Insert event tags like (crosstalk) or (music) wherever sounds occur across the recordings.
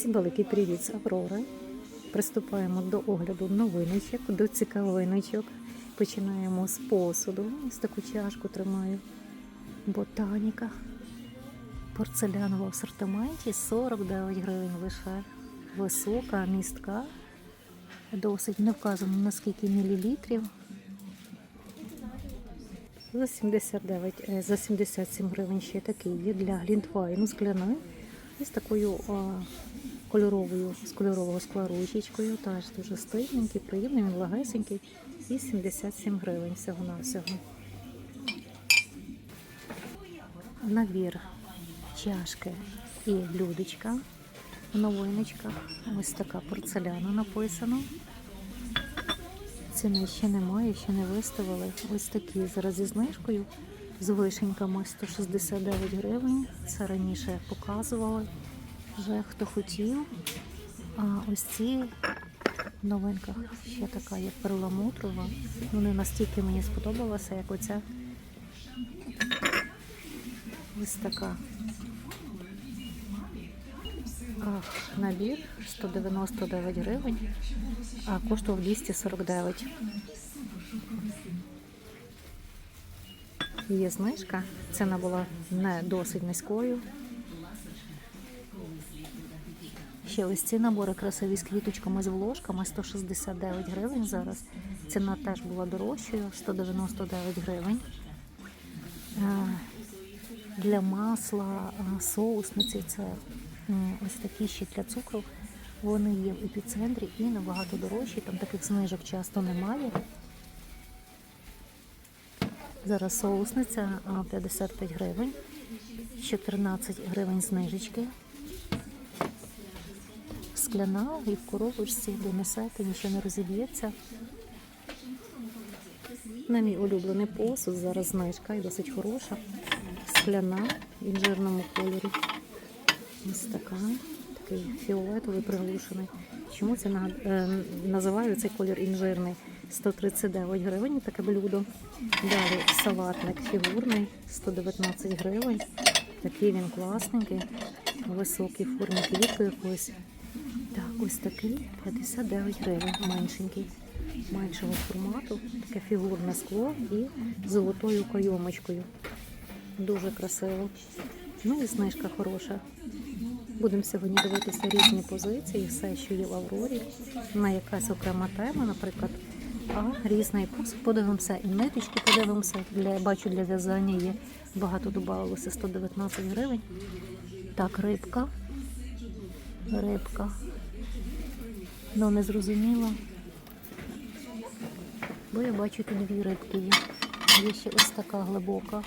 Всім великий привіт з Аврори. Приступаємо до огляду новиночок, до цікавиночок. Починаємо з посуду. Ось таку чашку тримаю. Ботаніка. Порцелянова в асортименті 49 гривень лише. Висока, містка. Досить не вказано на скільки мілілітрів. За 79, е, за 77 гривень ще такий є для глінтвайну скляної. І такою а, кольоровою, з кольорового скла ручечкою. Теж дуже стильненький, приємний, він лагесенький. І 77 гривень всього на всього. Набір чашки і блюдечка в новиночках. Ось така порцеляна написано. Ціни ще немає, ще не виставили. Ось такі зараз зі знижкою. З вишеньками 169 гривень. Це раніше показували. Вже хто хотів. А ось ці в новинках ще така є перламутрова. Вони настільки мені сподобалися, як оця. Ось така. Ах, набір 199 гривень, а коштував 249. Є знижка. Ціна була не досить низькою. Ще ось ці набори красиві з квіточками з вложками 169 гривень зараз. Ціна теж була дорожчою 199 гривень. Е, Для масла, е, соусниці це ось такі ще для цукру. Вони є в епіцентрі і набагато дорожчі. Там таких знижок часто немає. Зараз соусниця 55 гривень, 14 гривень знижечки. Скляна і в коробочці донесете, нічого не розіб'ється. На мій улюблений посуд, зараз знижка і досить хороша. Скляна в інжирному кольорі. Ось така, такий фіолетовий приглушений. Чому це е, називаю цей колір інжирний? 139 гривень таке блюдо. Далі салатник фігурний, 119 гривень. Такий він класненький, високий в формі квітки якоїсь. Так, ось такий 59 гривень, меншенький, меншого формату, таке фігурне скло і золотою кайомочкою. Дуже красиво. Ну і знижка хороша. Будемо сьогодні дивитися різні позиції, все, що є в Аврорі, на якась окрема тема, наприклад, а різний посуд. Подивимося і ниточки подивимося. Для, бачу, для в'язання є багато додавалося 119 гривень. Так, рибка. Рибка. Ну, не зрозуміло. Бо я бачу тут дві рибки є. Є ще ось така глибока.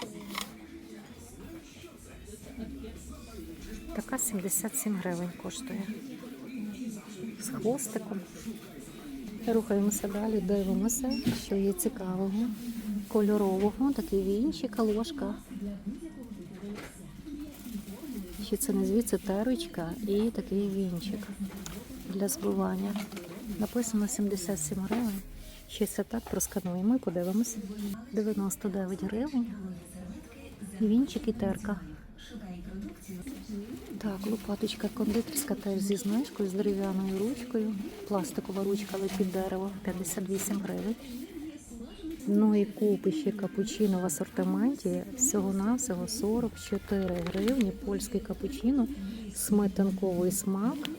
Така 77 гривень коштує. З хвостиком. Рухаємося далі, дивимося, що є цікавого. Кольорового, такий вінчик, ложка. Ще це не звідси терочка і такий вінчик для збивання. Написано 77 гривень. Ще це так проскануємо і подивимося. 99 гривень. Вінчик і терка. Так, лопаточка кондитерська теж зі знижкою, з дерев'яною ручкою. Пластикова ручка, але дерево 58 гривень. Ну і купи ще капучино в асортименті. Всього-навсього 44 гривні. Польський капучино, сметанковий смак.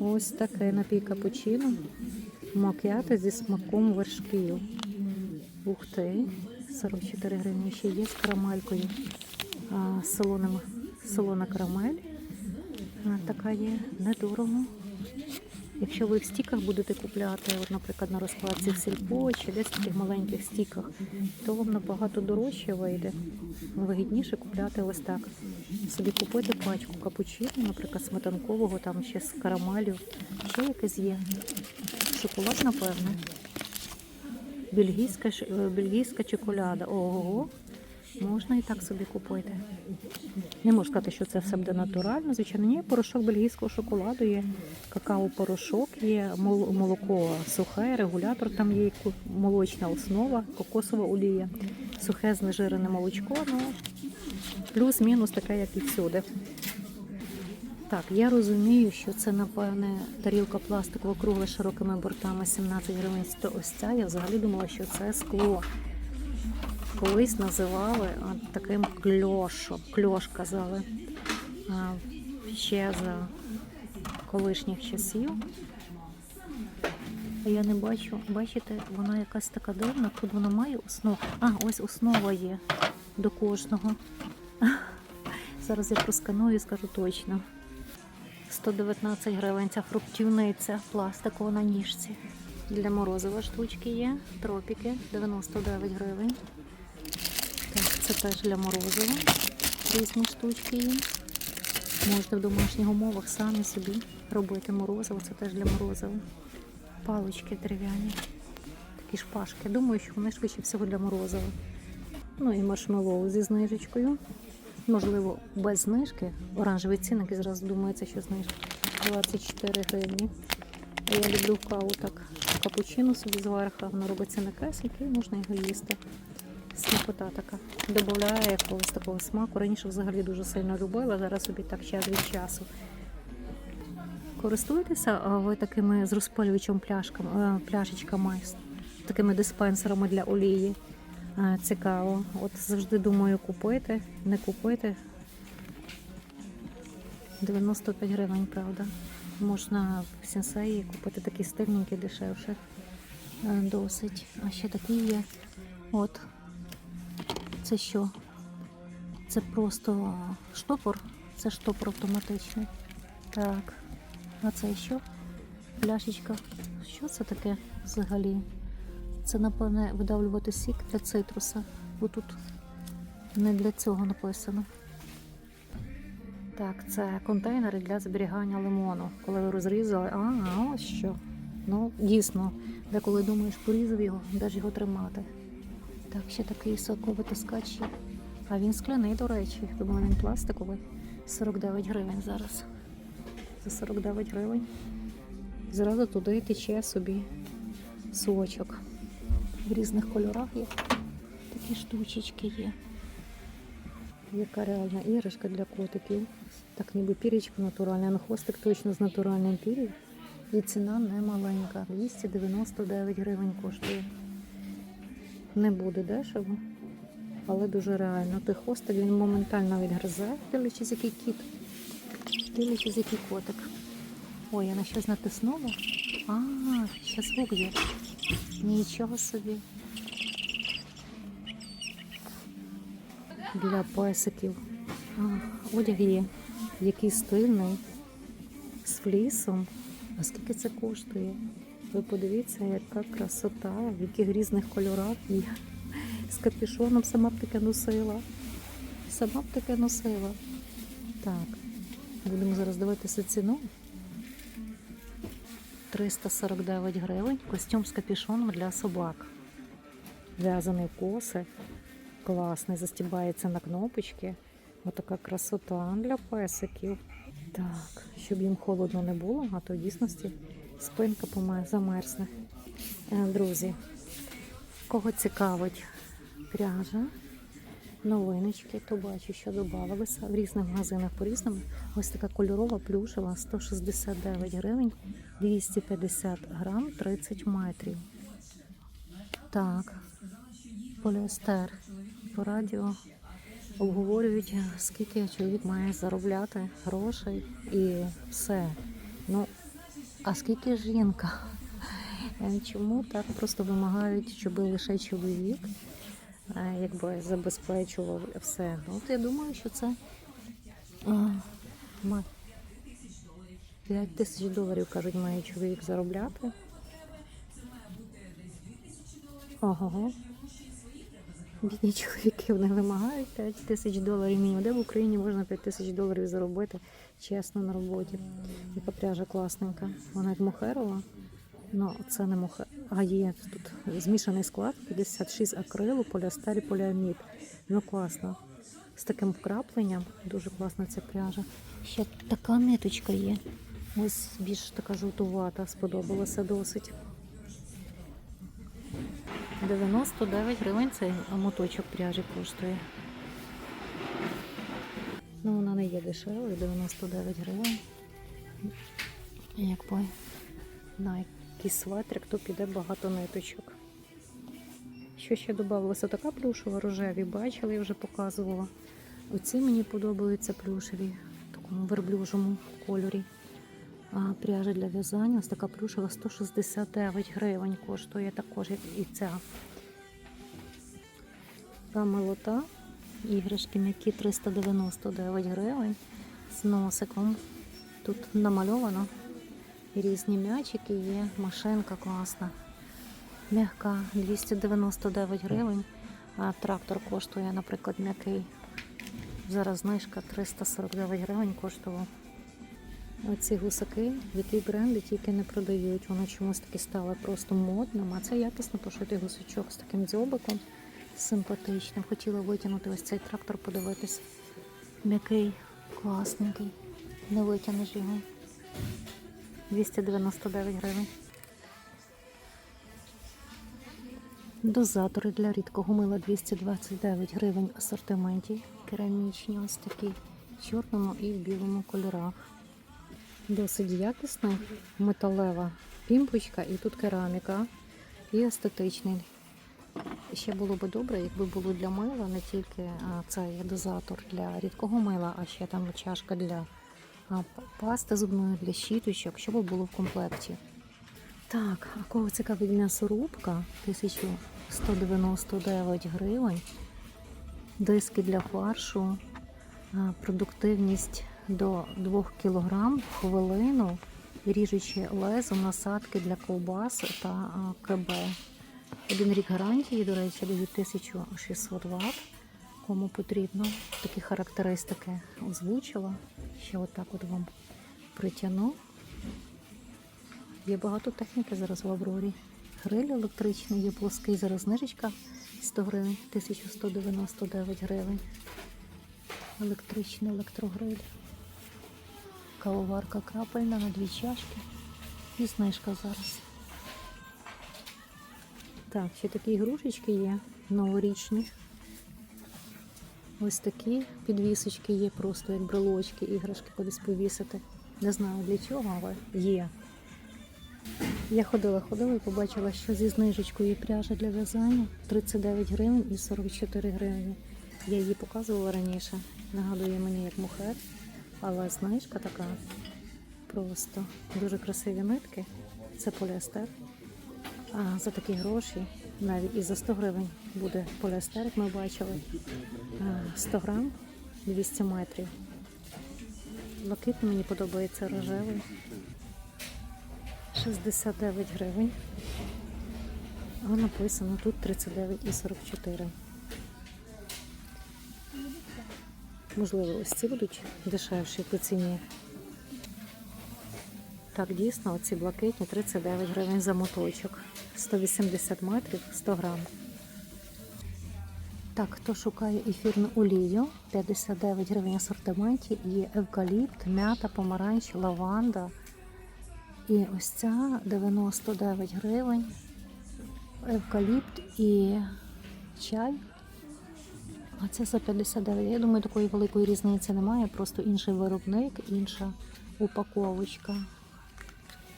Ось таке напій капучино. Макіато зі смаком вершків. Ух ти, 44 гривні ще є з карамелькою. Солоним, солона карамель. А, така є недорого. Якщо ви в стіках будете купляти, от, наприклад, на розкладці в сільпо чи десь в таких маленьких стіках, то вам набагато дорожче вийде. Вигідніше купляти ось так. Собі купити пачку капучино, наприклад, сметанкового, там ще з карамелю. Ще якесь є. Шоколад, напевно. Бельгійська, е, бельгійська чоколяда. Ого, можна і так собі купити. Не можу сказати, що це все буде натурально. Звичайно, ні, порошок бельгійського шоколаду є, какао-порошок є, мол- молоко сухе, регулятор там є, молочна основа, кокосова олія, сухе знежирене молочко, ну плюс-мінус таке, як і всюди. Так, я розумію, що це, напевне, тарілка пластикова кругла з широкими бортами 17 гривень. То ось ця я взагалі думала, що це скло. Колись називали таким кльошом. Кльош казали. Ще за колишніх часів. Я не бачу, бачите, вона якась така дивна. Тут вона має основу. А, ось основа є до кожного. (laughs) Зараз я просканую і скажу точно. 119 гривень ця фруктівниця пластикова на ніжці. Для морозива штучки є. Тропіки 99 гривень. Це теж для морозива. Різні штучки є. Можете в домашніх умовах самі собі робити морозиво. Це теж для морозива. Палички дерев'яні. Такі шпажки. Думаю, що вони швидше всього для морозива. Ну і маршмеллоу зі знижечкою. Можливо, без знижки. Оранжевий цінник і зразу думається, що знижка 24 гривні. Я люблю каву так. Капучино собі зверху, воно робиться на кесельки і можна його їсти. Смакота така. Добавляє якогось такого смаку. Раніше взагалі дуже сильно любила, зараз собі так час від часу. Користуєтеся ви такими з розпалюючим е, пляшечками, такими диспенсерами для олії. Е, Цікаво. От завжди думаю купити, не купити. 95 гривень, правда. Можна в сенсеї купити такі стильненькі, дешевше. Досить. А ще такі є. От. Це що? Це просто штопор. Це штопор автоматичний. Так. А це що? Пляшечка. Що це таке взагалі? Це, напевне, видавлювати сік для цитруса, бо тут не для цього написано. Так, це контейнери для зберігання лимону. Коли ви розрізали, а, ось що. Ну, дійсно, деколи думаєш, порізав його, де ж його тримати. Так, ще такий соковитискач є. А він скляний, до речі. Думаю, він пластиковий. 49 гривень зараз. За 49 гривень. Зразу туди тече собі сочок. В різних кольорах є. Такі штучечки є. Яка реальна іграшка для котиків. Так ніби пірічка натуральна, але хвостик точно з натуральним пір'ям. І ціна не маленька. 299 гривень коштує. Не буде дешево, але дуже реально. Той хвостик він моментально відгризе, дивлячись, який кіт. Дивлячись, який котик. Ой, я на щось натиснула. А, ще звук є. Нічого собі. Для песиків. А, одяг є. Який стильний. З флісом. А скільки це коштує? Ви подивіться, яка красота, в яких різних кольорах є. З капюшоном сама б таке носила. Сама б таке носила. Так, будемо зараз дивитися ціну. 349 гривень. Костюм з капюшоном для собак. В'язаний коси. Класний, застібається на кнопочки. Отака красота для песиків. Так, щоб їм холодно не було, а то в дійсності спинка замерзне. Е, Друзі, кого цікавить пряжа, новиночки, то бачу, що додавалися в різних магазинах по-різному. Ось така кольорова плюшева 169 гривень, 250 грам, 30 метрів. Так, поліестер. По радіо обговорюють, скільки чоловік має заробляти грошей і все. Ну, а скільки жінка? Е, Чому так просто вимагають, щоб лише чоловік е, якби забезпечував все? Ну, от я думаю, що це 5 тисяч доларів, кажуть, має чоловік заробляти. Ого. Бідні чоловіки вони вимагають 5 тисяч доларів мінімум. Де в Україні можна 5 тисяч доларів заробити чесно на роботі? Яка пряжа класненька. Вона як мохерова. Ну, це не мохер. А є тут змішаний склад 56 акрилу, поліестер і поліамід. Ну класно. З таким вкрапленням. Дуже класна ця пряжа. Ще така ниточка є. Ось більш така жовтувата, сподобалася досить. 99 гривень цей моточок пряжі коштує. Ну, вона не є дешевою, 99 гривень. Якби на якийсь светрик, то піде багато ниточок. Що ще додавалося? Така плюшева рожеві, бачили, я вже показувала. Оці мені подобаються плюшеві в такому верблюжому кольорі. А пряжа для в'язання ось така плюшева 169 гривень коштує також, і ця. Та милота. Іграшки м'які 399 гривень з носиком. Тут намальовано різні м'ячики є, машинка класна. М'яка 299 гривень, а трактор коштує, наприклад, м'який. Зараз знижка 349 гривень коштував. Оці гусаки, які бренди тільки не продають. Вони чомусь таки стали просто модним, а це якісно пошитий гусачок з таким дзьобиком симпатичним. Хотіла витягнути ось цей трактор, подивитись. М'який, класненький. Не витягнеш його. 299 гривень. Дозатори для рідкого мила 229 гривень асортименті. Керамічні ось такі в чорному і в білому кольорах. Досить якісна металева пімпочка і тут кераміка і естетичний. Ще було би добре, якби було для мила не тільки цей дозатор для рідкого мила, а ще там чашка для пасти зубної, для щіточок, щоб було в комплекті. Так, а кого цікавить м'ясорубка 1199 гривень. Диски для фаршу, продуктивність до 2 кг в хвилину, ріжучі лезо, насадки для ковбас та КБ. Один рік гарантії, до речі, дають 1600 Вт. Кому потрібно такі характеристики озвучила. Ще отак от вам притягну. Є багато техніки зараз в Аврорі. Гриль електричний, є плоский, зараз знижечка 100 гривень, 1199 гривень. Електричний електрогриль. Кавоварка крапельна на дві чашки. І знижка зараз. Так, ще такі ігрушечки є новорічні. Ось такі підвісочки є, просто як брелочки, іграшки кудись повісити. Не знаю для чого, але є. Я ходила, ходила і побачила, що зі знижечкою пряжа для в'язання 39 гривень і 44 гривні. Я її показувала раніше. Нагадує мені як мухер, але знижка така просто дуже красиві нитки. Це поліестер. А за такі гроші навіть і за 100 гривень буде поліестер, як ми бачили. 100 грам 200 метрів. Блакитний мені подобається рожевий. 69 гривень. А написано тут 39 і 44. Можливо, ось ці будуть дешевші по ціні. Так, дійсно, оці блакитні 39 гривень за моточок. 180 метрів, 100 грам. Так, хто шукає ефірну олію, 59 гривень асортименті, є евкаліпт, м'ята, помаранч, лаванда. І ось ця 99 гривень. Евкаліпт і чай. А це за 59. Я думаю, такої великої різниці немає, просто інший виробник, інша упаковочка.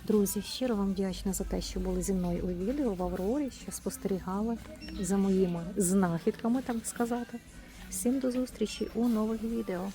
Друзі, щиро вам вдячна за те, що були зі мною у відео в Аврорі, що спостерігали за моїми знахідками, так сказати. Всім до зустрічі у нових відео.